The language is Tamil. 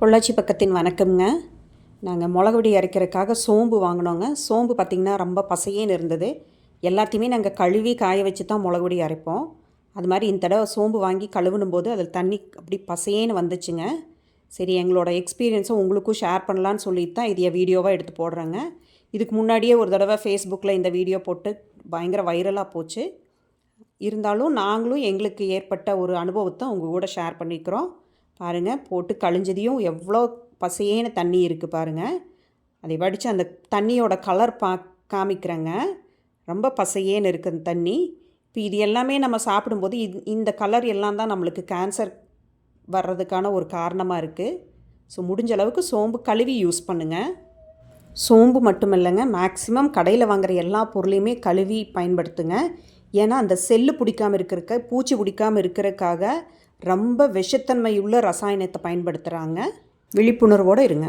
பொள்ளாச்சி பக்கத்தின் வணக்கம்ங்க. நாங்கள் மிளகுடி அரைக்கிறதுக்காக சோம்பு வாங்கினோங்க. சோம்பு பார்த்திங்கன்னா ரொம்ப பசையேன்னு இருந்தது. எல்லாத்தையுமே நாங்கள் கழுவி காய வச்சு தான் மிளகுடி அரைப்போம். அது மாதிரி இந்த தடவை சோம்பு வாங்கி கழுவுனும் போது அதில் தண்ணி அப்படி பசையேன்னு வந்துச்சுங்க. சரி எங்களோட எக்ஸ்பீரியன்ஸை உங்களுக்கும் ஷேர் பண்ணலான்னு சொல்லிட்டு தான் இதைய வீடியோவாக எடுத்து போடுறேங்க. இதுக்கு முன்னாடியே ஒரு தடவை ஃபேஸ்புக்கில் இந்த வீடியோ போட்டு பயங்கர வைரலாக போச்சு. இருந்தாலும் நாங்களும் எங்களுக்கு ஏற்பட்ட ஒரு அனுபவத்தை உங்கள் கூட ஷேர் பண்ணிக்கிறோம். பாருங்கள் போட்டு கழிஞ்சதையும் எவ்வளோ பசையேன தண்ணி இருக்குது பாருங்கள் அதை வடித்து அந்த தண்ணியோட கலர் பா காமிக்கிறேங்க. ரொம்ப பசையேன்னு இருக்குது அந்த தண்ணி. இப்போ இது எல்லாமே நம்ம சாப்பிடும்போது இது இந்த கலர் எல்லாம் தான் நம்மளுக்கு கேன்சர் வர்றதுக்கான ஒரு காரணமாக இருக்குது ஸோ முடிஞ்ச அளவுக்கு சோம்பு கழுவி யூஸ் பண்ணுங்கள் சோம்பு மட்டும் இல்லைங்க மேக்ஸிமம் கடையில் வாங்குற எல்லா பொருளையுமே கழுவி பயன்படுத்துங்க. ஏன்னா அந்த செல்லு பிடிக்காமல் இருக்கிறக்க பூச்சி பிடிக்காமல் இருக்கிறதுக்காக ரொம்ப விஷத்தன்மையுள்ள ரசாயனத்தை பயன்படுத்துகிறாங்க விழிப்புணர்வோடு இருங்க.